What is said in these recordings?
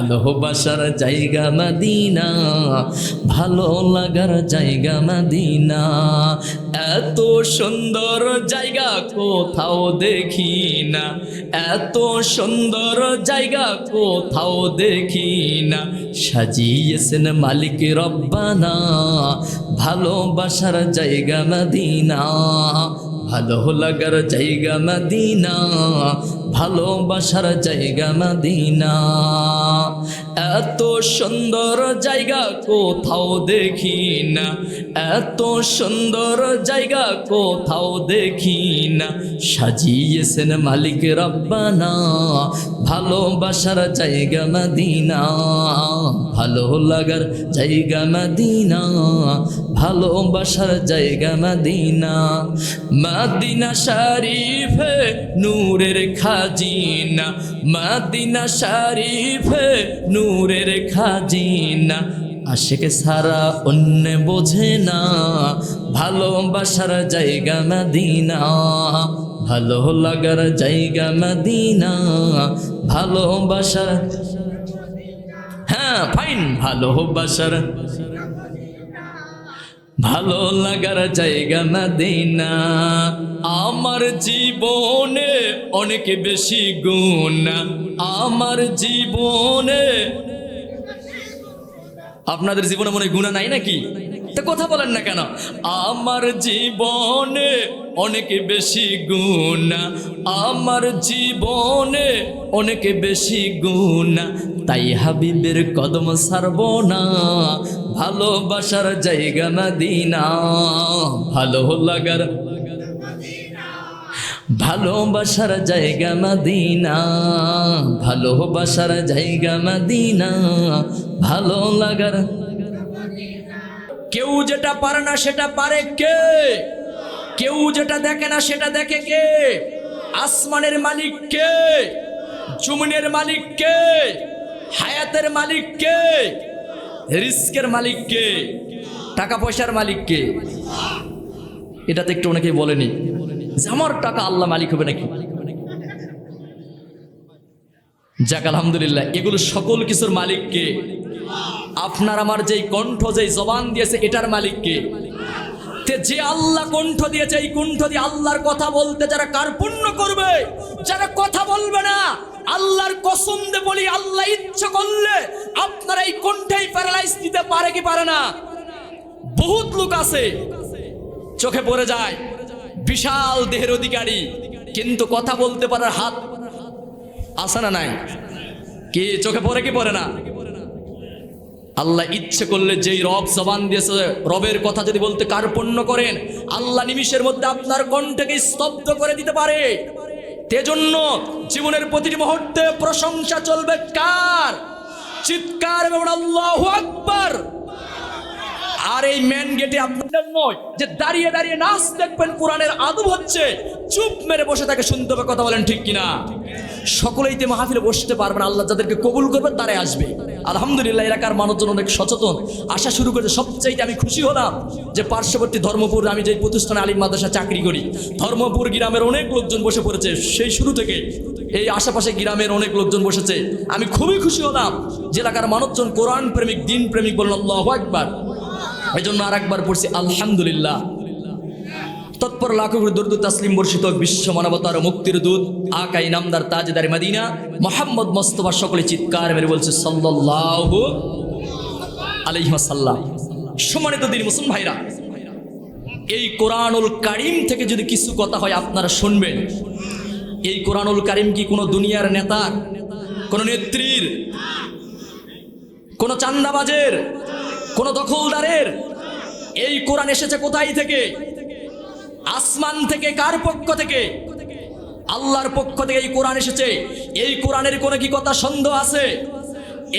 ভালোবাসার জায়গা মদিনা, ভালো লাগার জায়গা মদিনা। এত সুন্দর জায়গা কোথাও দেখি না এত সুন্দর জায়গা কোথাও দেখি না সাজিয়েছেন মালিক রব্বানা ভালোবাসার জায়গা মদিনা, ভালো লাগার জায়গা মদিনা। ভালোবাসার জায়গা মদিনা। এত সুন্দর জায়গা কোথাও দেখি না এত সুন্দর জায়গা কোথাও দেখি না সাজিয়েছেন মালিক রব্বানা। ভালোবাসার জায়গা মদিনা। ভালো লাগার জায়গা মদিনা। ভালোবাসার জায়গা মদিনা। মদিনা শরীফে নূরের খাজিনা, মদিনা শরীফে নূরের খাজিনা। আশেকে সারা অন্য বোঝে না, ভালোবাসার জায়গা মদিনা। ভালো লাগার জায়গা মদিনা, ভালোবাসার হ্যাঁ ফাইন ভালোবাসার ভালো লাগার জায়গা না দেই না আমার জীবনে অনেক বেশি গুণ। আমার জীবনে আপনাদের জীবনে মনে গুণা নাই নাকি? তা কথা বলেন না কেন? আমার জীবনে অনেক বেশি গুণ। আমার জীবনে অনেক বেশি গুণ। তাই হাবিবের কদম সারব না। ভালোবাসার জায়গা না দিনা ভালো লাগার ভালোবাসার জায়গা মদিনা। ভালোবাসার জায়গা মদিনা। ভালো লাগার কেউ যেটা পারে না সেটা পারে কে? কেউ যেটা দেখে না সেটা দেখে কে? আসমানের মালিক কে? জুমনের মালিক কে? হায়াতের মালিক কে? রিস্কের মালিক কে? টাকা পয়সার মালিক কে? এটা তো একটু অনেকেই বলেনি। যে আমার টাকা আল্লাহ মালিক হবে নাকি? যাক, আলহামদুলিল্লাহ। এগুলো সকল কিছুর মালিককে আপনার আমার যেই কণ্ঠ, যেই জবান দিয়েছে, এটার মালিককে যে আল্লাহ কণ্ঠ দিয়েছে, এই কণ্ঠ দিয়ে আল্লাহর কথা বলতে যারা কার্পণ্য করবে, যারা কথা বলবে না, আল্লাহর কসম বলি, আল্লাহ ইচ্ছা করলে আপনারা এই কণ্ঠেই প্যারালাইজ দিতে পারে কি পারে না? বহুত লোক আছে, চোখে পড়ে যায়, বিশাল দেহের অধিকারী, কিন্তু কথা বলতে পারার হাত আসে না নাই? কি, চোখে পড়ে কি পড়ে না? আল্লাহ ইচ্ছে করলে যেই রব জবান দিয়েছে, রবের কথা যদি বলতে কার্পণ্য করেন, আল্লাহ নিমিষের মধ্যে আপনার কণ্ঠকে স্তব্ধ করে দিতে পারে। তেজন্য জীবনের প্রতিটি মুহূর্তে প্রশংসা চলবে কার? চিৎকার এবং আল্লাহ আকবার! আর এই মেন গেটে আপনাদের নয়, যে দাঁড়িয়ে দাঁড়িয়ে নাচ দেখবেন, কোরআনের আদব হচ্ছে চুপ মেরে বসে তাকে শুনতে হবে, কথা বলেন ঠিক কিনা। সকলেই তে মাহফিলে বসতে পারবেন আল্লাহ যাদেরকে কবুল করবে তারাই আসবে। আলহামদুলিল্লাহ, এলাকার মানুষজন অনেক সচেতন। আসা শুরু করেছে, সবচাইতে আমি খুশি হলাম যে পার্শ্ববর্তী ধর্মপুর, আমি যে প্রতিষ্ঠানে আলিম মাদ্রাসা চাকরি করি, ধর্মপুর গ্রামের অনেক লোকজন বসে পড়েছে, সেই শুরু থেকে এই আশেপাশে গ্রামের অনেক লোকজন বসেছে। আমি খুবই খুশি হলাম যে এলাকার মানুষজন কোরআন প্রেমিক দিন প্রেমিক বললেন আল্লাহ একবার এই জন্য আর একবার পড়ছি, আলহামদুলিল্লাহ। তৎপর লাখো করে দরুদ তাসলিম বর্ষিত বিশ্ব মানবতার মুক্তির দূত, আকাই নামদার তাজদার মদিনা, মোহাম্মদ মোস্তফা সকলে চিৎকার মেরে বলছে, সাল্লাল্লাহু আলাইহি ওয়াসাল্লাম। সম্মানিত দিন মুসলিম ভাইরা, এই কোরআনুল কারিম থেকে যদি কিছু কথা হয় আপনারা শুনবেন। এই কোরআনুল কারিম কি কোনো দুনিয়ার নেতার কোনো নেত্রীর, কোনো চান্দাবাজের কোনো দখলদারের এই কোরআন এসেছে কোথায় থেকে? আসমান থেকে, কার পক্ষ থেকে? আল্লাহর পক্ষ থেকে এই কোরআন এসেছে। এই কোরআনের কোনো কি কথা সন্দেহ আছে?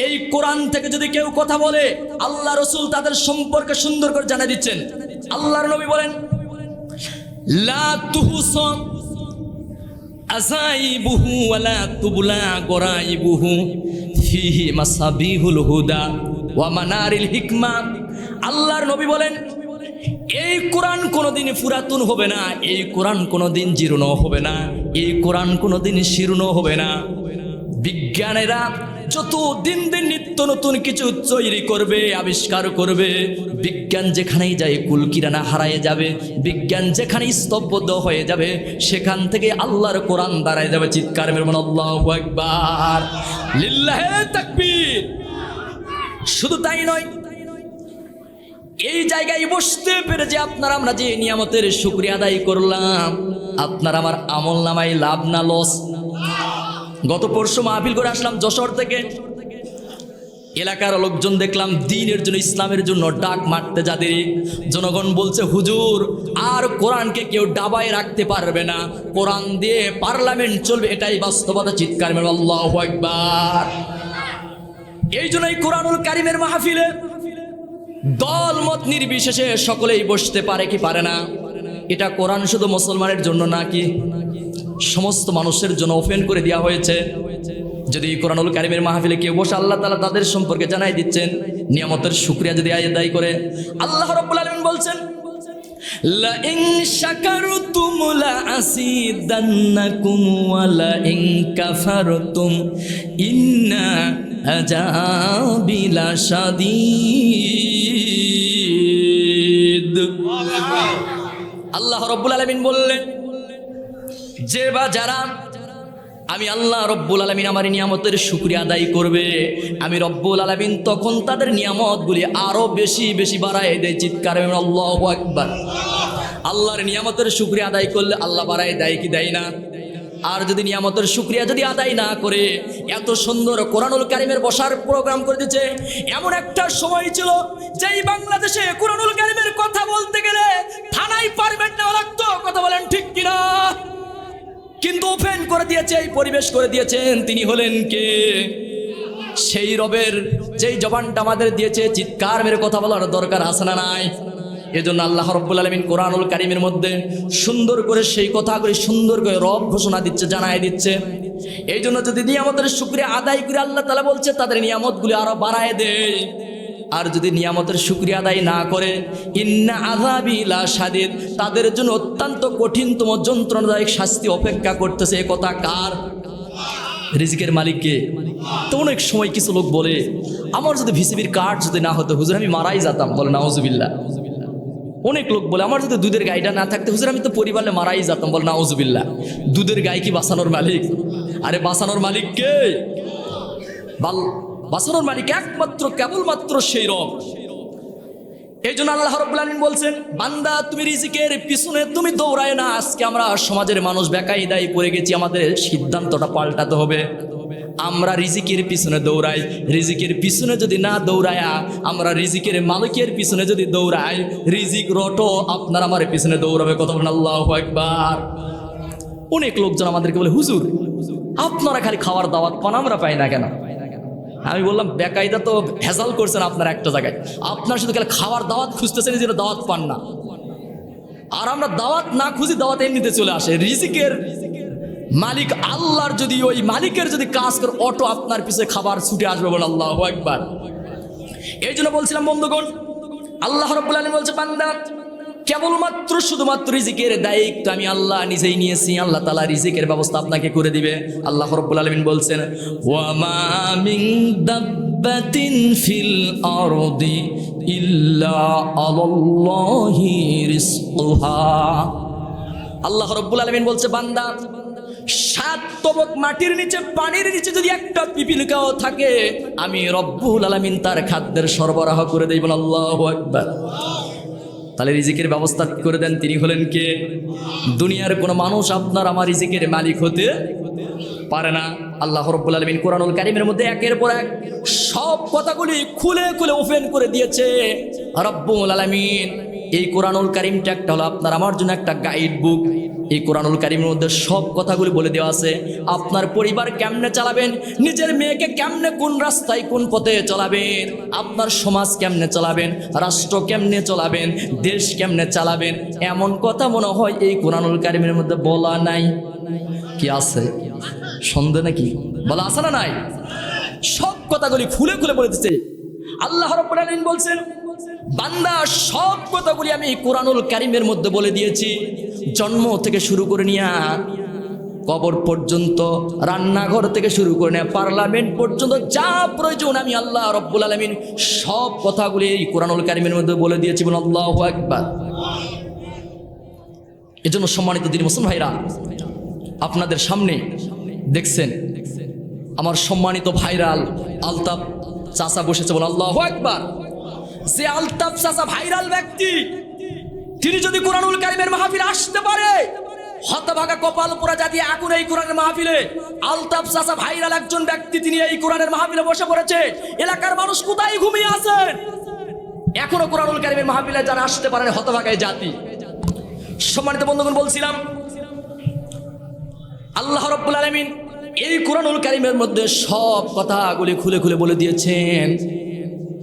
এই কোরআন থেকে যদি কেউ কথা বলে, আল্লাহ রসুল তাদের সম্পর্কে সুন্দর করে জানা দিচ্ছেন। আল্লাহর নবী বলেন হুদা ওয়া মানারিল হিকমা। আল্লাহর নবী বলেন, এই কোরআন কোনোদিন পুরাতন হবে না, এই কোরআন কোনোদিন জীর্ণ হবে না, এই কোরআন কোনোদিন শীর্ণ হবে না। বিজ্ঞানেরা যত দিন দিন নিত্য নতুন কিছু তৈরি করবে, আবিষ্কার করবে, বিজ্ঞান যেখানেই যায় কুলকিরানা হারায় যাবে, বিজ্ঞান যেখানে স্তব্ধ হয়ে যাবে, সেখান থেকে আল্লাহর কোরআন দাঁড়ায় যাবে। চিৎকার মেরে বলুন, আল্লাহু আকবার। লিল্লাহে তাকবীর। শুধু তাই নয় এই জায়গায় বসতে পেরে যে আপনার আমরা যে নিয়ামতের শুক্রিয়া আদায় করলাম, আপনার আমার আমল নামাই লাভ না লস গত পরশু মাহফিল করে আসলাম যশোর থেকে। এলাকার লোকজন দেখলাম দিনের জন্য ইসলামের জন্য ডাক মারতে যাদের। জনগণ বলছে, হুজুর, আর কোরআনকে কেউ ডাবায় রাখতে পারবে না। কোরআন দিয়ে পার্লামেন্ট চলবে, এটাই বাস্তবতা। চিৎকার মেরে আল্লাহ একবার এই জন্যই কোরআনুল কারিমের মাহফিলে দল মত নির্বিশেষে সকলেই বসতে পারে কি পারে না এটা কোরআন শুধু মুসলমানের জন্য নাকি সমস্ত মানুষের জন্য ওপেন করে দেওয়া হয়েছে যদি কোরআনুল কারিমের মাহফিলে কেউ বসে আল্লাহ তালা তাদের সম্পর্কে জানাই দিচ্ছেন নিয়ামতের শুক্রিয়া যদি আদায় করে আল্লাহ রব্বুল আলমিন বলছেন لئن شكرتم لأزيدنكم ولئن كفرتم إن عذابي لشديد আল্লাহ রব্বুল আলমিন বললেন যে বা যারা আমি আল্লাহ রব্বুল আলমিন আমার নিয়ামতের শুক্রিয়া আদায় করবে আমি রব্বুল আলমিন তখন তাদের নিয়ামতগুলি আরো বেশি বেশি বাড়ায় দেয় চিৎকার আল্লাহ একবার আল্লাহর নিয়ামতের শুক্রিয়া আদায় করলে আল্লাহ বাড়ায় দেয় কি দেয় না আর যদি নিয়ামতের শুক্রিয়া যদি আদায় না করে, এত সুন্দর কোরআনুল কারিমের বসার প্রোগ্রাম করে দিচ্ছে, এমন একটা সময় ছিল যেই বাংলাদেশে কোরআনুল কারিমের কথা বলতে গেলে থানায় পারমিট নেওয়া লাগতো। কথা বলেন ঠিক কিনা? কিন্তু ওপেন করে দিয়েছে, এই পরিবেশ করে দিয়েছেন। তিনি হলেন কে? সেই রবের যেই জবানটা আমাদের দিয়েছে, চিৎকার মেরে কথা বলার দরকার আছে না নাই? এজন্য আল্লাহ রব্বুল আলমিন কোরআনুল কারিমের মধ্যে সুন্দর করে সেই কথাগুলি সুন্দর করে রব ঘোষণা দিচ্ছে জানাই দিচ্ছে। এই জন্য যদি নিয়ামতের শুক্রিয়া আদায় করে আল্লাহ তালা বলছে, তাদের নিয়ামতগুলি আরও বাড়ায় দেয় আর যদি নিয়ামতের শুক্রিয়া আদায় না করে, ইন্না আজাবি লা সাদিদ তাদের জন্য অত্যন্ত কঠিনতম যন্ত্রণাদায়ক শাস্তি অপেক্ষা করতেছে এ কথা কার? রিজিকের মালিককে তো অনেক সময় কিছু লোক বলে, আমার যদি ভিসিবির কার্ড যদি না হতো, হুজুর আমি মারাই যেতাম, বলে নাওজুবিল্লা অনেক লোক বলে, আমার যদি দুধের গাইটা না থাকতে, হুজুর, আমি তো পরিবারে মারাই যেতাম। বলে নাওজুবিল্লা দুধের গাই কি বাঁচানোর মালিক? আরে, বাঁচানোর মালিক কে? বাল, বাঁচানোর মালিক একমাত্র, কেবলমাত্র সেই রব। এই জন্য আল্লাহ রব্বুল আলামিন বলছেন, বান্দা, তুমি রিজিকের পিছনে তুমি দৌড়ায় না। আজকে আমরা সমাজের মানুষ বেকাই দায়ী পড়ে গেছি। আমাদের সিদ্ধান্তটা পাল্টাতে হবে। আমরা রিজিকের পিছনে দৌড়াই। রিজিকের পিছনে যদি না দৌড়ায়া, আমরা রিজিকের মালিকের পিছনে যদি দৌড়াই, রিজিক রটো আপনার আমার পিছনে দৌড়াবে। কত আল্লাহ একবার অনেক লোকজন আমাদেরকে বলে, হুজুর, আপনারা খালি খাওয়ার দাওয়াত পান, আমরা পাই না কেন? আমি বললাম, বেকায়দা তো ভেজাল করছেন আপনার একটা জায়গায়। আপনার শুধু খালি খাওয়ার দাওয়াত খুঁজতেছেন জন্য দাওয়াত পান না। আর আমরা দাওয়াত না খুঁজি, দাওয়াত এমনিতে চলে আসে। রিজিকের মালিক আল্লাহর যদি ওই মালিকের যদি কাজ করে, অটো আপনার পিছনে খাবার ছুটে আসবে বলে আল্লাহ একবার এই জন্য বলছিলাম, বন্ধুগণ, আল্লাহ রব্বুল আলম বলছে, বান্দা, কেবলমাত্র শুধুমাত্র রিজিকের দায়িত্ব আমি আল্লাহ নিজেই নিয়েছি, আল্লাহ তালা রিজিকের ব্যবস্থা আপনাকে করে দিবে। আল্লাহ রব্বুল আলমিন বলছেন, ওয়ামা ফিল ইল্লা আল্লাহ রব্বুল আলমিন বলছে, বান্দা সাত তবক মাটির নিচে, পানির নিচে যদি একটা পিপিলিকাও থাকে, আমি রব্বুল আলমিন তার খাদ্যের সরবরাহ করে দেই দেব আল্লাহ একবার তাহলে রিজিকের ব্যবস্থা করে দেন, তিনি হলেন কে? দুনিয়ার কোনো মানুষ আপনার আমার রিজিকের মালিক হতে পারে না। আল্লাহ রব্বুল আলমিন কোরআনুল কারিমের মধ্যে একের পর এক সব কথাগুলি খুলে খুলে ওপেন করে দিয়েছে। রব্বুল আলমিন, এই কোরআনুল কারিমটা একটা হলো আপনার, আমার জন্য একটা গাইড বুক এই কোরআনুল কারিমের মধ্যে সব কথাগুলি বলে দেওয়া আছে। আপনার পরিবার কেমনে চালাবেন? নিজের মেয়েকে কেমনে কোন রাস্তায়, কোন পথে চলাবেন? আপনার সমাজ কেমনে চালাবেন? রাষ্ট্র কেমনে চলাবেন? দেশ কেমনে চালাবেন? এমন কথা মনে হয় এই কোরআনুল কারিমের মধ্যে বলা নাই। কি আছে? সন্দেহ নাকি? বলা আছে না নাই? সব কথাগুলি খুলে খুলে বলে দিচ্ছে। আল্লাহ রব্বুল আলামিন বলছেন বান্দা, সব কথাগুলি আমি কোরআনুল কারিমের মধ্যে বলে দিয়েছি। জন্ম থেকে শুরু করে নিয়া কবর পর্যন্ত, রান্নাঘর থেকে শুরু করে নেয় পার্লামেন্ট পর্যন্ত, যা প্রয়োজন আমি আল্লাহ রব্বুল আলমিন সব কথাগুলি এই কোরআনুল কারিমের মধ্যে বলে দিয়েছি বলুন, আল্লাহ একবার এজন্য সম্মানিত দিন মুসলিম ভাইরা, আপনাদের সামনে দেখছেন, আমার সম্মানিত ভাইরাল আলতাফ চাচা বসেছে বলে আল্লাহ একবার যে আলতাফ চাচা ভাইরাল ব্যক্তি, তিনি যদি কোরআনুল কারিমের মাহফিলে আসতে পারে, হতভাগা কপাল পোড়া জাতি আগুন এই কোরআনের মাহফিলে আলতাফ চাচা ভাইরাল একজন ব্যক্তি তিনি এই কোরআনের মাহফিলে বসে পড়েছে। এলাকার মানুষ কোথায় ঘুমিয়ে আছেন? এখনও কোরআনুল কারিমের মাহফিলে যারা আসতে পারেন হতভাগায় জাতি। সম্মানিত বন্ধুগণ, বলছিলাম, আল্লাহ রব্বুল আলমিন এই কোরআনুল কারিমের মধ্যে সব কথাগুলি খুলে খুলে বলে দিয়েছেন।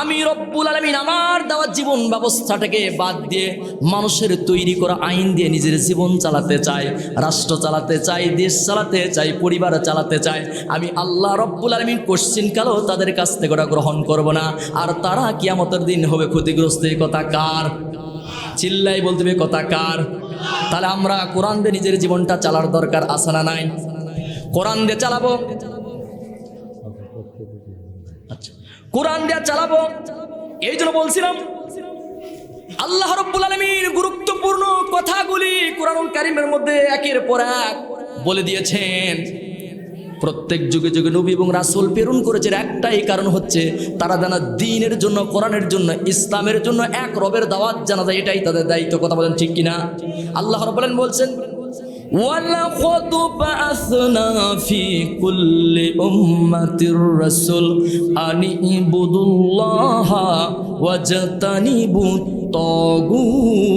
আমি রব্বুল আলমিন আমার দেওয়া জীবন ব্যবস্থাটাকে বাদ দিয়ে মানুষের তৈরি করা আইন দিয়ে নিজের জীবন চালাতে চাই, রাষ্ট্র চালাতে চাই, দেশ চালাতে চাই, পরিবার চালাতে চাই, আমি আল্লাহ রব্বুল আলমিন কোশ্চিন কালেও তাদের কাছ থেকে ওটা গ্রহণ করব না। আর তারা কিয়ামতের দিন হবে ক্ষতিগ্রস্ত কথা কার? চিল্লাই বলতে কথা কার? তাহলে আমরা কোরআন দিয়ে নিজের জীবনটা চালার দরকার আসে না নাই? কোরআন দিয়ে চালাবো? কোরআন দেয়া চালাবো। এই জন্য বলছিলাম, আল্লাহ রব্বুল আলমীর গুরুত্বপূর্ণ কথাগুলি কোরআনুল কারিমের মধ্যে একের পর এক বলে দিয়েছেন। প্রত্যেক যুগে যুগে নবী এবং রাসূল প্রেরণ করেছেন। একটাই কারণ হচ্ছে তারা জানা দিনের জন্য, কোরআনের জন্য, ইসলামের জন্য এক রবের দাওয়াত জানা যায়, এটাই তাদের দায়িত্ব। কথা বলেন ঠিক কিনা? আল্লাহ রব্বুল আলামিন বলছেন ولقد بعثنا في كل أمة رسول أن اعبدوا الله واجتنبوا الطاغوت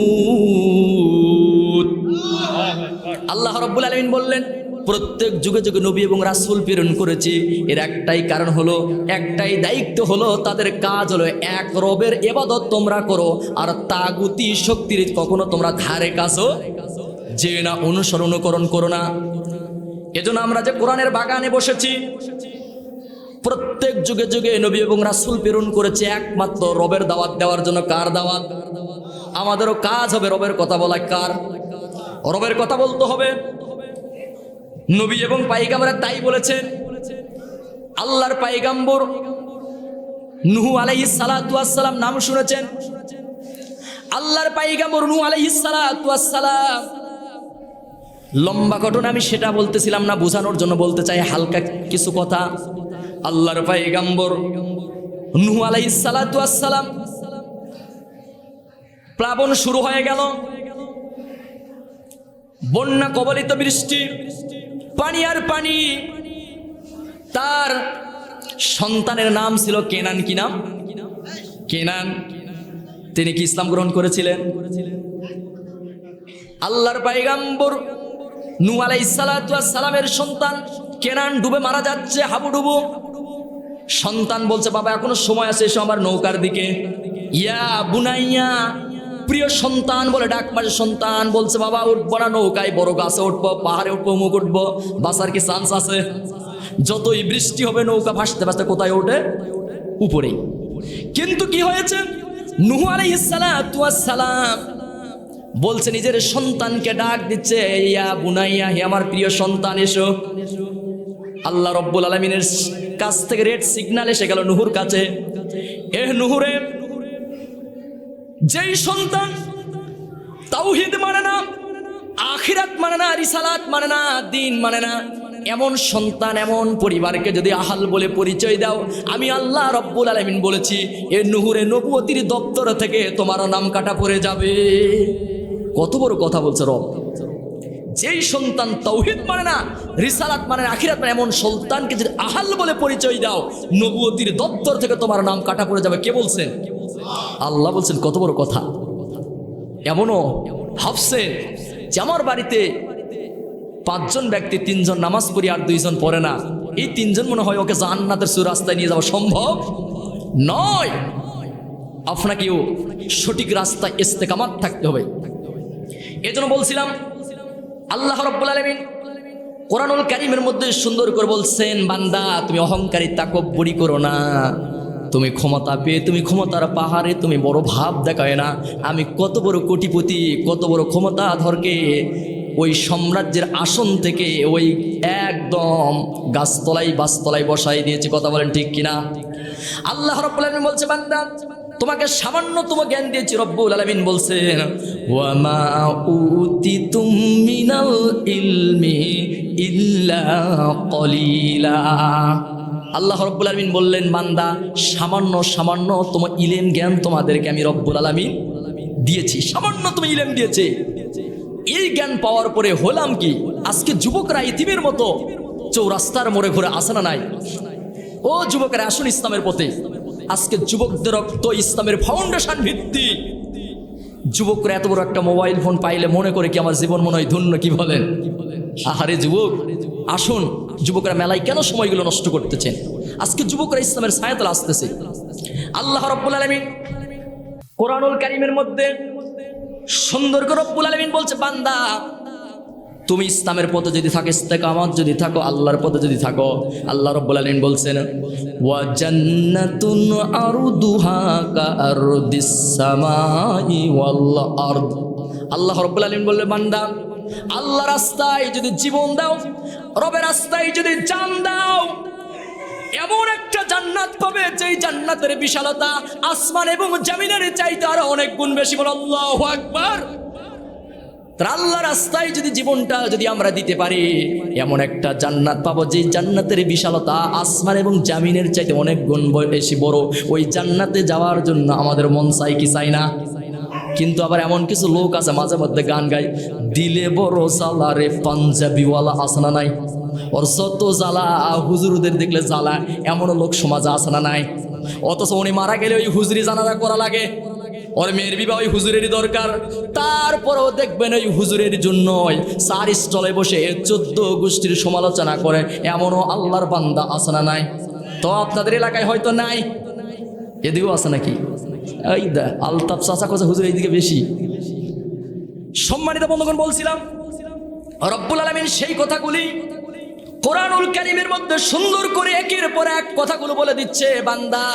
আল্লাহ রব্বুল আলমিন বললেন প্রত্যেক যুগে যুগে নবী এবং রাসূল প্রেরণ করেছি এর একটাই কারণ হলো একটাই দায়িত্ব হলো তাদের কাজ হলো এক রবের এবাদত তোমরা করো আর তাগুতি শক্তির কখনো তোমরা ধারে কাছো যে না অনুসরণ অনুকরণ করো না। এজন্য আমরা যে কোরআনের বাগানে বসেছি, প্রত্যেক যুগে যুগে নবী এবং রাসূল প্রেরণ করেছে একমাত্র রবের দাওয়াত দেওয়ার জন্য। কার দাওয়াত? আমাদেরও কাজ হবে রবের কথা বলা কার? রবের কথা বলতে হবে। নবী এবং পাইগামরা তাই বলেছেন আল্লাহর পাইগাম্বর নুহু আলাইহিস সালাম নাম শুনেছেন। আল্লাহর পাইগাম্বর নুহু আলাইহিস সালাম লম্বা ঘটনা আমি সেটা বলতেছিলাম না, বোঝানোর জন্য বলতে চাই, হালকা কিছু কথা। আল্লাহর পাইগাম্বর নুহু সালাতু প্লাবন শুরু হয়ে গেল। বন্যা কবলিত বৃষ্টি, পানি আর পানি। তার সন্তানের নাম ছিল কেনান কি নাম? কেনান। তিনি কি ইসলাম গ্রহণ করেছিলেন? আল্লাহর পাইগাম্বর নু আলাই সালামের সন্তান কেনান ডুবে মারা যাচ্ছে হাবুডুবু সন্তান বলছে, বাবা, এখনও সময় আছে, এসো আমার নৌকার দিকে। ইয়া বুনাইয়া, প্রিয় সন্তান বলে, ডাক মাঝে সন্তান বলছে, বাবা, উঠবো না নৌকায়, বড় গাছে উঠবো, পাহাড়ে উঠবো মুখ উঠবো বাসার কি চান্স আছে? যতই বৃষ্টি হবে, নৌকা ভাসতে ভাসতে কোথায় ওঠে? উপরেই। কিন্তু কি হয়েছে? নুহু আলাইহিস সালাম বলছে, নিজের সন্তানকে ডাক দিচ্ছে, ইয়া বুনাইয়া, হে আমার প্রিয় সন্তান, এসো। আল্লাহ রব্বুল আলমিনের কাছ থেকে রেড সিগন্যাল এসে গেল নুহুর কাছে। এ নুহুরে, যেই সন্তান তাওহিদ মানে না, আখিরাত মানে না, রিসালাত মানে না, দিন মানে না, এমন সন্তান, এমন পরিবারকে যদি আহাল বলে পরিচয় দাও, আমি আল্লাহ রব্বুল আলমিন বলেছি, এ নুহুরে নবুয়তির দপ্তর থেকে তোমার নাম কাটা পড়ে যাবে। কত বড় কথা বলছে রব। যেই সন্তান তৌহিদ মানে না, রিসালাত মানে আখিরাত মানে এমন সন্তানকে যদি আহাল বলে পরিচয় দাও, নবুয়তির দপ্তর থেকে তোমার নাম কাটা পড়ে যাবে। কে বলছেন? আল্লাহ বলছেন, কত বড় কথা। এমনও ভাবছেন যে আমার বাড়িতে পাঁচজন ব্যক্তি, তিনজন নামাজ পড়ি আর দুইজন পড়ে না, এই তিনজন মনে হয় ওকে জান্নাতের সুরাস্তায় নিয়ে যাওয়া সম্ভব নয়। আপনাকেও সঠিক রাস্তায় ইস্তেকামাত থাকতে হবে। এজন্য বলছিলাম, আল্লাহ রব্বুল আলমিন কোরআনুল কারিমের মধ্যে সুন্দর করে বলছেন, বান্দা, তুমি অহংকারী, তাকব্বরি করো না। তুমি ক্ষমতা পেয়ে, তুমি ক্ষমতার পাহাড়ে, তুমি বড় ভাব দেখায় না। আমি কত বড় কোটিপতি, কত বড় ক্ষমতা ধরকে ওই সাম্রাজ্যের আসন থেকে ওই একদম গাছতলাই বাসতলায় বসাই দিয়েছি, কথা বলেন ঠিক কিনা? আল্লাহ রব্বুল আলমিন বলছে, বান্দা তোমাকে সামান্যতম জ্ঞান দিয়েছি রব্বুল আলমিন বলছেন, ওয়ামা উতিতুম মিনাল ইলমি ইল্লা কলিলা। আল্লাহ রব্বুল আলমিন বললেন, বান্দা, সামান্য সামান্য তোমার ইলেম জ্ঞান তোমাদেরকে আমি রব্বুল আলমিন দিয়েছি সামান্য তুমি ইলেম দিয়েছে। এই জ্ঞান পাওয়ার পরে হলাম কি? আজকে যুবকরা ইতিমের মতো চৌরাস্তার মোড়ে ঘুরে আসে না নাই? ও যুবকেরা, আসুন ইসলামের পথে। আজকে যুবকদের রক্ত ইসলামের ফাউন্ডেশন ভিত্তি যুবকরা এত বড় একটা মোবাইল ফোন পাইলে মনে করে কি আমার জীবন মনে হয় ধন্য, কি বলেন? আহারে যুবক, আসুন, যুবকরা মেলায় কেন সময়গুলো নষ্ট করতেছেন? আজকে যুবকরা ইসলামের সায়াতলা আসতেছে। আল্লাহ রব্বুল আলমিন কোরআনুল কারিমের মধ্যে সুন্দর করে রব্বুল আলমিন বলছে, বান্দা তুমি ইসলামের পথে যদি থাকে, ইস্তেকামত যদি থাকো, আল্লাহর পথে যদি থাকো, আল্লাহ রব্বুল বলছেন, ওয়া জান্নাতুন আল্লাহ রব্বুল আলামিন বললেন, বান্দা আল্লাহ রাস্তায় যদি জীবন দাও, রবের রাস্তায় যদি জান দাও, এমন একটা জান্নাত পাবে যেই জান্নাতের বিশালতা আসমান এবং জামিনের চাইতে আরও অনেক গুণ বেশি বল আল্লাহ আকবার। তার আল্লাহ রাস্তায় যদি জীবনটা যদি আমরা দিতে পারি, এমন একটা জান্নাত পাবো যে জান্নাতের বিশালতা আসমান এবং জামিনের চাইতে অনেক গুণ বেশি বড়। ওই জান্নাতে যাওয়ার জন্য আমাদের মন চাই কি চাই না? কিন্তু আবার এমন কিছু লোক আছে, মাঝে মধ্যে গান গায়, দিলে বড় জ্বালা রে পাঞ্জাবিওয়ালা আসনা নাই? ওর যত জ্বালা হুজুরদের দেখলে জ্বালা এমন লোক সমাজে আসনা নাই? অথচ উনি মারা গেলে ওই হুজুরি জানাজা করা লাগে। ওর মেয়ের বিবাহ ওই হুজুরেরই দরকার। তারপরেও দেখবেন ওই হুজুরের জন্যই চার স্টলে বসে চোদ্দ গোষ্ঠীর সমালোচনা করে, এমনও আল্লাহর বান্দা আছে না নাই? তো আপনাদের এলাকায় হয়তো নাই? এদিকেও আছে নাকি? এই দা আলতাপ চাচা কথা হুজুর এইদিকে বেশি। সম্মানিত বন্ধুগণ, বলছিলাম, রব্বুল আলমিন সেই কথাগুলি কোরআনুল কারিমের মধ্যে সুন্দর করে একের পর এক কথাগুলো বলে দিচ্ছে, বান্দা।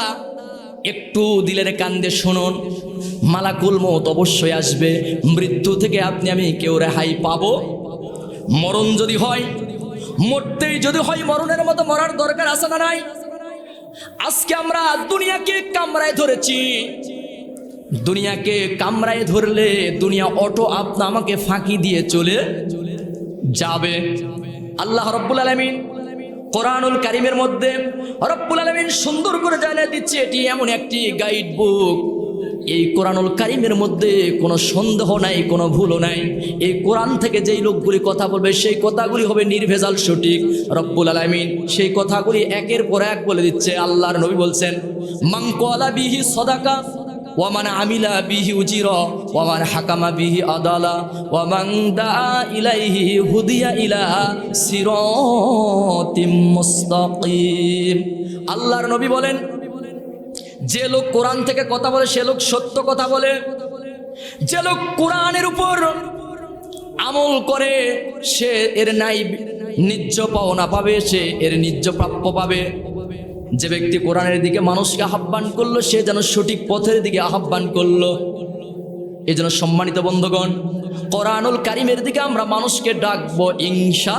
একটু দিলের কান্দে শুনুন, মালাকুল মত অবশ্যই আসবে। মৃত্যু থেকে আপনি আমি কেউ রেহাই পাবো? মরণ যদি হয়, মরতেই যদি হয়, মরণের মতো মরার দরকার আছে না নাই? আজকে আমরা দুনিয়াকে কামড়ায় ধরেছি। দুনিয়াকে কামড়ায় ধরলে দুনিয়া অটো আপনা আমাকে ফাঁকি দিয়ে চলে যাবে। আল্লাহ রব্বুল আলমিন কোরআনুল কারিমের মধ্যে রব্বুল আলমিন সুন্দর করে জানিয়ে দিচ্ছে, এটি এমন একটি গাইড বুক এই কোরআনুল কারিমের মধ্যে কোনো সন্দেহ নাই, কোনো ভুলও নাই। এই কোরআন থেকে যেই লোকগুলি কথা বলবে, সেই কথাগুলি হবে নির্ভেজাল সঠিক। রব্বুল আলমিন সেই কথাগুলি একের পর এক বলে দিচ্ছে। আল্লাহর নবী বলছেন মাংকলা বিহি সদাকা ওয়ামান আমিলা বিহি উজির, ওয়ামান হাকামা বিহি আদালা, ওয়ামান দা ইলাইহি হুদিয়া ইলা সিরাতিম মুস্তাকিম। আল্লাহর নবী বলেন, যে লোক কোরআন থেকে কথা বলে, সে লোক সত্য কথা বলে। যে লোক কোরআনের উপর আমল করে, সে এর নাই নিজ পাওনা পাবে, সে এর নিজ প্রাপ্য পাবে। যে ব্যক্তি কোরআনের দিকে মানুষকে আহ্বান করল, সে যেন সঠিক পথের দিকে আহ্বান করল। এই জন্য সম্মানিত বন্ধুগণ, কোরআনুল কারিমের দিকে আমরা মানুষকে ডাকবো ইনশা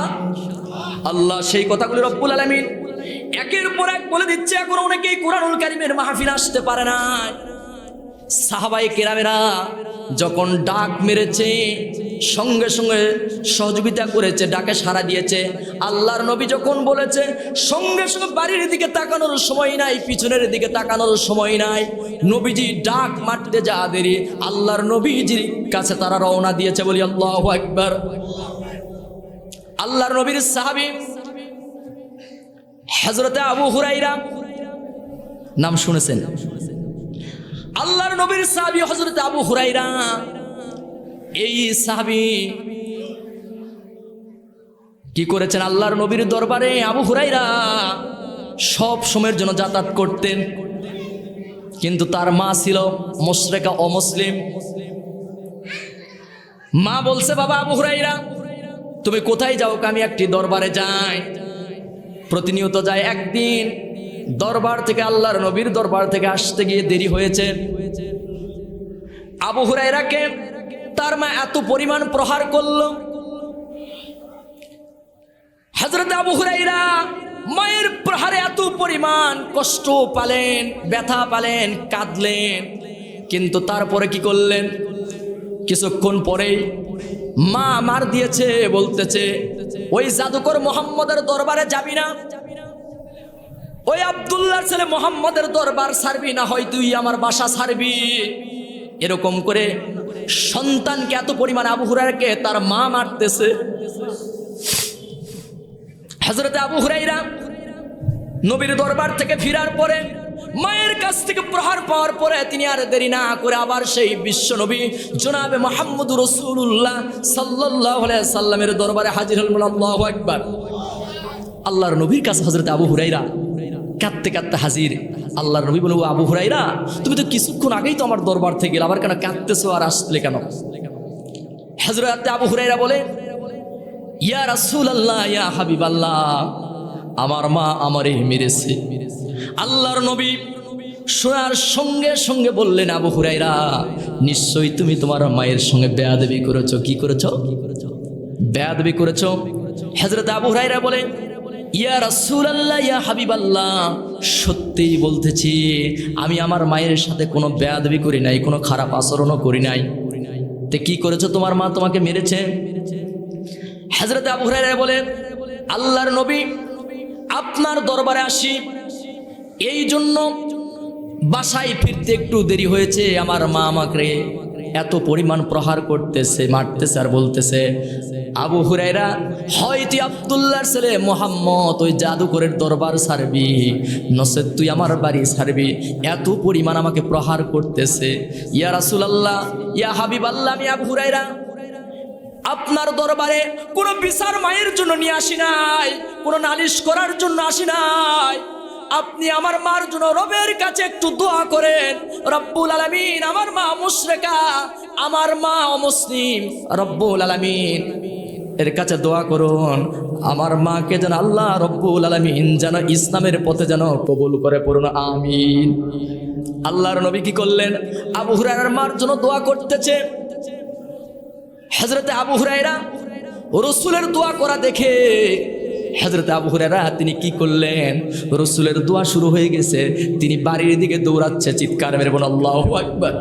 আল্লাহ। সেই কথাগুলি রব্বুল আলমিন একের পর এক বলে দিচ্ছে। এখন অনেকেই কোরআনুল কারিমের মাহফিল আসতে পারে না। সাহাবাই কেরামেরা যখন ডাক মেরেছে সঙ্গে সঙ্গে সহযোগিতা করেছে, ডাকে সাড়া দিয়েছে। আল্লাহর নবী যখন বলেছে, সঙ্গে সঙ্গে বাড়ির দিকে তাকানোর সময় নাই, পিছনের দিকে তাকানোর সময় নাই। নবীজি ডাক মারতে যা দেরি, আল্লাহর নবীজির কাছে তারা রওনা দিয়েছে বলি আল্লাহ একবার আল্লাহর নবীর সাহাবি হজরতে আবু হুরাইরা নাম শুনেছেন? আল্লাহর নবীর সাহাবি হজরত আবু হুরাইরা এই সাহাবি কি করেছেন আল্লাহর নবীর দরবারে? আবু হুরাইরা সব সময়ের জন্য যাতায়াত করতেন। কিন্তু তার মা ছিল মোশরেকা অমুসলিম মা বলছে, বাবা আবু হুরাইরা তুমি কোথায় যাও আমি একটি দরবারে যাই। প্রতিনিয়ত যায়। একদিন দরবার থেকে আল্লাহর নবীর দরবার থেকে আসতে গিয়ে দেরি হয়েছে। আবু হুরাইরাকে তার মা এত পরিমাণ প্রহার করল। হজরত আবু হুরাইরা মায়ের প্রহারে এত পরিমাণ কষ্ট পালেন, ব্যথা পালেন, কাঁদলেন। কিন্তু তারপরে কি করলেন? কিছুক্ষণ পরেই মা মার দিয়েছে, বলতেছে, ওই জাদুকর মোহাম্মদের দরবারে যাবি না। ওই আবদুল্লাহর ছেলে মোহাম্মদের দরবার ছাড়বি, না হয় তুই আমার বাসা ছাড়বি। এরকম করে সন্তানকে এত পরিমাণ আবু হুরারকে তার মা মারতেছে। হজরতে আবু হুরাইরা নবীর দরবার থেকে ফিরার পরে, মায়ের কাছ থেকে প্রহার পাওয়ার পরে তিনি আর দেরি না করে আবার সেই বিশ্ব নবী জনাবে মোহাম্মদ রসুল্লাহ সাল্লাহ সাল্লামের দরবারে হাজির হল আল্লাহ একবার আল্লাহর নবীর কাছে হজরত আবু হুরাইরা কাঁদতে কাঁদতে হাজির। আল্লাহর নবী বলব, আবু হুরাইরা তুমি তো কিছুক্ষণ আগেই তো আমার দরবার থেকে আবার কেন কাঁদতেছো আর আসলে কেন? হজরত আবু হুরাইরা বলে, ইয়া রাসূল আল্লাহ ইয়া হাবিব আল্লাহ আমার মা আমারে মেরেছে। আল্লাহর নবী শোনার সঙ্গে সঙ্গে বললেন, আবু হুরাইরা নিশ্চয়ই তুমি তোমার মায়ের সঙ্গে বেয়াদবি করেছ। কি করেছ? বেয়াদবি করেছ? হযরত আবু হুরাইরা বলে, ইয়া রাসূল আল্লাহ ইয়া হাবিব আল্লাহ সত্যিই বলতেছি, আমি আমার মায়ের সাথে কোনো বেয়াদবি করি নাই, কোনো খারাপ আচরণও করি নাই। তে কি করেছ তোমার মা তোমাকে মেরেছে? হজরত আবু হুরাইরা বলেন আল্লাহর নবী, আপনার দরবারে আসি। এই জন্য বাসায় ফিরতে একটু দেরি হয়েছে, আমার মা আমাকে এত পরিমাণ প্রহার করতেছে, মারতেছে আর বলতেছে আবু হুরাইরা হয়তো আবদুল্লাহর ছেলে মোহাম্মদ ওই জাদুকরের দরবার ছাড়বি। নসে তুই আমার বাড়ি ছাড়বি। এত পরিমাণ আমাকে প্রহার করতেছে। ইয়া রাসূলুল্লাহ, ইয়া হাবিব আল্লাহ আমি আবু হুরাইরা আপনার দরবারে কোনো বিচার মায়ের জন্য নিয়ে আসি নাই, কোনো নালিশ করার জন্য আসি নাই। আপনি আমার মার জন্য রবের কাছে একটু দোয়া করেন, রব্বুল আলামিন, আমার মা মুশরেকা, আমার মা অমুসলিম, রব্বুল আলামিন। এর কাছে দোয়া করুন, আমার মাকে যেন আল্লাহ রব্বুল আলামিন যেন ইসলামের পথে যেন কবুল করে পড়ুন, আমিন। আল্লাহর নবী কি করলেন? আবু হুরায়রার মার জন্য দোয়া করতেছে। হজরতে আবু হুরাইরা রসুলের দোয়া করা দেখে হজরত আবু হুরাইরা তিনি কি করলেন? রসুলের দোয়া শুরু হয়ে গেছে, তিনি বাড়ির দিকে দৌড়াচ্ছে, চিৎকার মেরে বল আল্লাহ একবার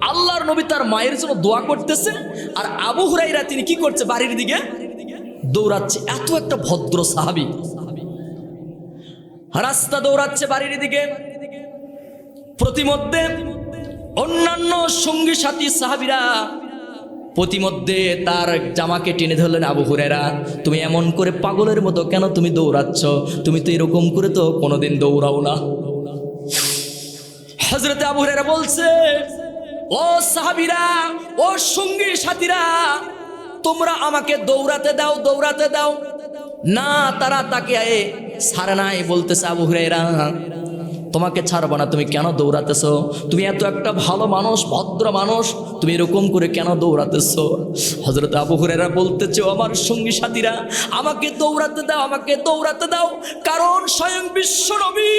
আল্লাহর নবী তার মায়ের জন্য দোয়া করতেছে, আর আবু হুরাইরা তিনি কি করছে বাড়ির দিকে? দৌড়াচ্ছে। এত একটা ভদ্র সাহাবি। রাস্তা দৌড়াচ্ছে বাড়ির দিকে। প্রতিমধ্যে অন্যান্য সঙ্গী সাথী সাহাবিরা প্রতিমধ্যে তার জামাকে টেনে ধরলেন আবু হুরেরা তুমি এমন করে পাগলের মতো কেন তুমি দৌড়াচ্ছ? তুমি তো এরকম করে তো কোনোদিন দৌড়াও না। হজরতে আবু হুরেরা বলছে ও সাহাবিরা, ও সঙ্গী সাথীরা, তোমরা আমাকে দৌড়াতে দাও দৌড়াতে দাও। না, তারা তাকে সারা নাই বলতেছে আবু হুরেরা তোমাকে ছাড়বো না, তুমি কেন দৌড়াতেছো? তুমি এত একটা ভালো মানুষ, ভদ্র মানুষ, তুমি এরকম করে কেন দৌড়াতেছো? হজরত আবু হুরেরা বলতেছে আমার সঙ্গী সাথীরা, আমাকে দৌড়াতে দাও, আমাকে দৌড়াতে দাও। কারণ স্বয়ং বিশ্ব নবী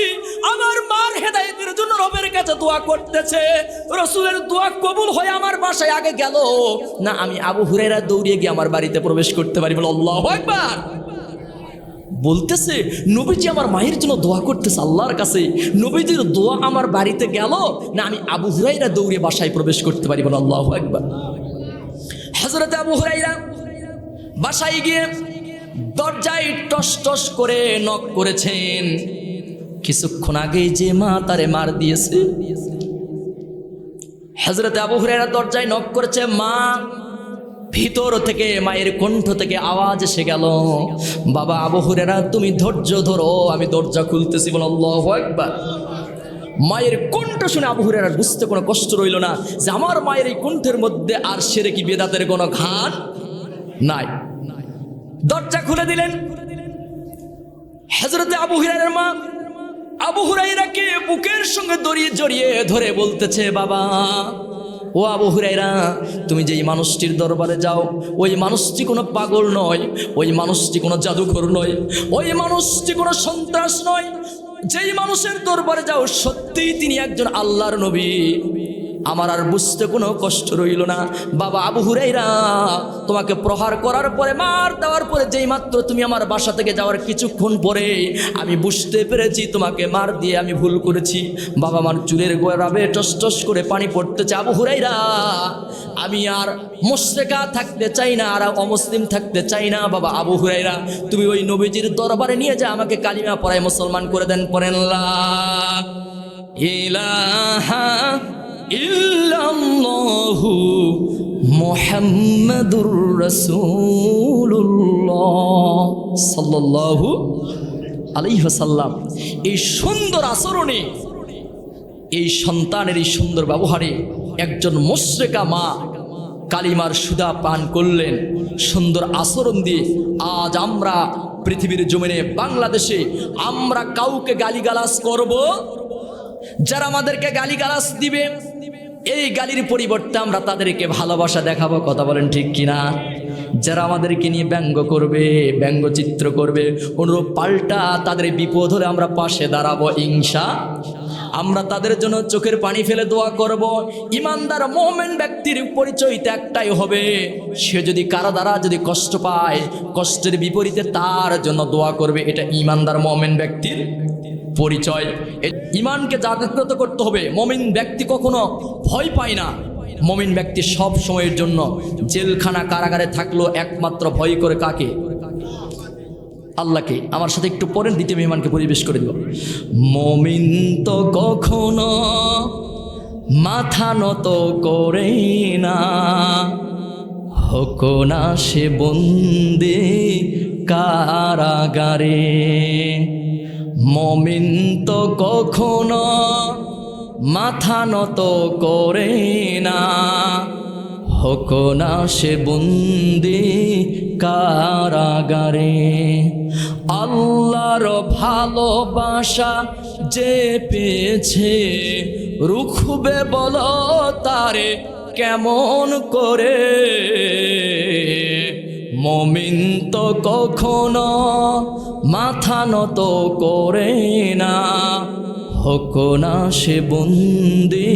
আমার মার হেদায়েতের জন্য রবের কাছে দোয়া করতেছে। রসুলের দোয়া কবুল হয়ে আমার বাসায় আগে গেল। না, আমি আবু হুরেরা দৌড়িয়ে গিয়ে আমার বাড়িতে প্রবেশ করতে পারি বলে আল্লাহ একবার বলতেছে, নবীজি আমার মায়ের জন্য দোয়া করতেছে আল্লাহর কাছে। নবীজির দোয়া আমার বাড়িতে গেল, না আমি আবু হুরাইরা দৌড়ে বাসায় প্রবেশ করতে পারি বলে আল্লাহ একবার হজরত আবু হুরাইরা বাসায় গিয়ে দরজায় টস টস করে নক করেছেন। কিছুক্ষণ আগেই যে মা তারে মার দিয়েছে। হজরত আবু হুরাইরা দরজায় নক করেছে, মা ভিতর থেকে, মায়ের কণ্ঠ থেকে আওয়াজ এসে গেল। বাবা আবু হুরেরা তুমি ধৈর্য ধরো, আমি দরজা খুলতেছি বল একবার মায়ের কণ্ঠ শুনে আবু হুরেরা বুঝতে কোনো কষ্ট রইল না যে আমার মায়ের এই কণ্ঠের মধ্যে আর সেরে কি বেদাতের কোনো ঘান নাই। দরজা খুলে দিলেন। হজরতে আবু হুরারের মা আবু হুরাইরাকে বুকের সঙ্গে দড়িয়ে জড়িয়ে ধরে বলতেছে, বাবা ও আবু হুরাইরা তুমি যেই মানুষটির দরবারে যাও, ওই মানুষটি কোনো পাগল নয়, ওই মানুষটি কোনো জাদুঘর নয়, ওই মানুষটি কোনো সন্ত্রাস নয়। যেই মানুষের দরবারে যাও, সত্যিই তিনি একজন আল্লাহর নবী। আমার আর বুঝতে কোনো কষ্ট রইল না। বাবা আবু হুরাইরা তোমাকে প্রহার করার পরে, মার দেওয়ার পরে যেই মাত্র তুমি আমার বাসা থেকে যাওয়ার কিছুক্ষণ পরে, আমি বুঝতে পেরেছি তোমাকে মার দিয়ে আমি ভুল করেছি। বাবা আমার চুলের গোড়াবে টস টস করে পানি পড়তেছে। আবু হুরাইরা আমি আর মোশরেকা থাকতে চাই না, আর অমুসলিম থাকতে চাই না। বাবা আবু হুরাইরা তুমি ওই নবীজির দরবারে নিয়ে যা আমাকে কালিমা পড়ায় মুসলমান করে দেন, পড়েন লা ইলাহা ইল্লাল্লাহু মুহাম্মাদুর রাসূলুল্লাহ সাল্লাল্লাহু আলাইহি ওয়াসাল্লাম। এই সুন্দর আচরণে, এই সন্তানের এই সুন্দর ব্যবহারে একজন মুশরিকা মা কালিমার সুদা পান করলেন। সুন্দর আচরণ দিয়ে আজ আমরা পৃথিবীর জমিনে বাংলাদেশে আমরা কাউকে গালিগালাজ করব যারা আমাদেরকে গালিগালাজ দিবে, এই গালির পরিবর্তে আমরা তাদেরকে ভালোবাসা দেখাবো, কথা বলেন ঠিক কিনা? যারা আমাদেরকে নিয়ে ব্যঙ্গ করবে, ব্যঙ্গচিত্র করবে, অনুরূপ পাল্টা তাদের বিপদ হলে আমরা পাশে দাঁড়াবো ইংসা আমরা তাদের জন্য চোখের পানি ফেলে দোয়া করব। ইমানদার মোমেন ব্যক্তির পরিচয় একটাই হবে। সে যদি কারও দ্বারা যদি কষ্ট পায়, কষ্টের বিপরীতে তার জন্য দোয়া করবে, এটা ইমানদার মোমেন ব্যক্তির পরিচয়। ইমানকে জাগ্রত করতে হবে। মমিন ব্যক্তি কখনো ভয় পায় না। মমিন ব্যক্তি সব সময়ের জন্য জেলখানা কারাগারে থাকল একমাত্র ভয় করে কাকে? আল্লাহকে। আমার সাথে একটু পরের দ্বিতীয় মেহমানকে পরিবেশ করে দিব। মমিন তো কখনো মাথা নত করে না। হোক না সে বন্দে কারাগারে। মমিন তো কখনো মাথা নত করে না। হোক না সে বন্দি কারাগারে। আল্লাহর ভালোবাসা যে পেয়েছে, রুখবে বলো তারে কেমন করে? মমিন তো কখনো মাথা নত করে না। হোক না সে বন্দি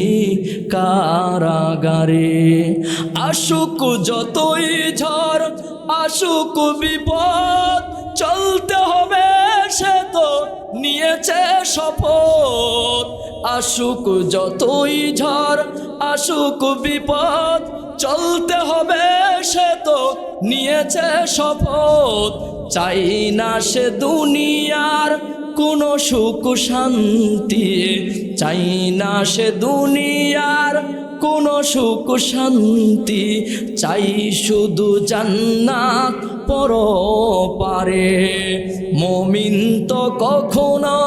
কারাগারে। আসুক যতই ঝড়, আসুক বিপদ, চলতে হবে সে তো নিয়েছে শপথ। আসুক যতই ঝড়, আসুক বিপদ চলতে হবে, সে তো নিয়েছে শপথ। চাই না সে দুনিয়ার কোনো সুখ শান্তি। চাই না সে দুনিয়ার কোনো সুখ শান্তি। চাই শুধু জান্নাত পর পারে মমিন তো কখনো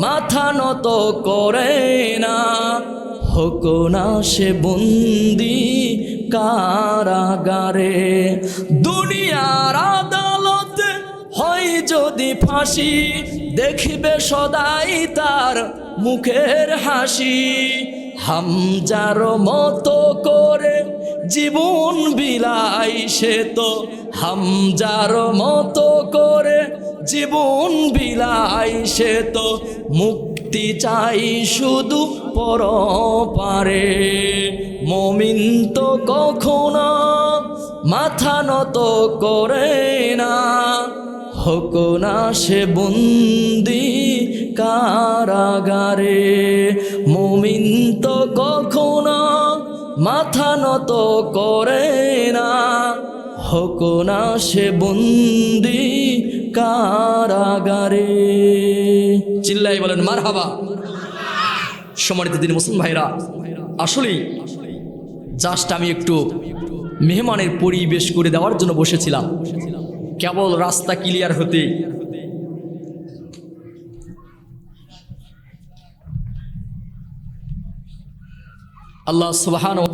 মাথা নত করে না। হোক না সে বন্দি কারাগারে। দুনিয়ার আদালতে হয় যদি ফাঁসি, দেখবে সদাই তার মুখের হাসি। হামজার মতো করে জীবন বিলাই সে তো। হামজার মতো করে জীবন বিলাই সে তো। মুক্তি চাই শুধু পর পারে। মমিন তো কখনো মাথা নত করে না। হোক না সে বন্দি কারাগারে। মমিন তো কখনো মাথা নত করে না। হোক না সে বন্দি কারাগারে। চিল্লাই বলেন মার হাবা সম্মানিত দিন মুসলিম ভাইরা আসলেই জাস্ট আমি একটু মেহমানের পরিবেশ করে দেওয়ার জন্য বসেছিলাম। কেবল রাস্তা ক্লিয়ার হতে। আল্লাহ সুবহান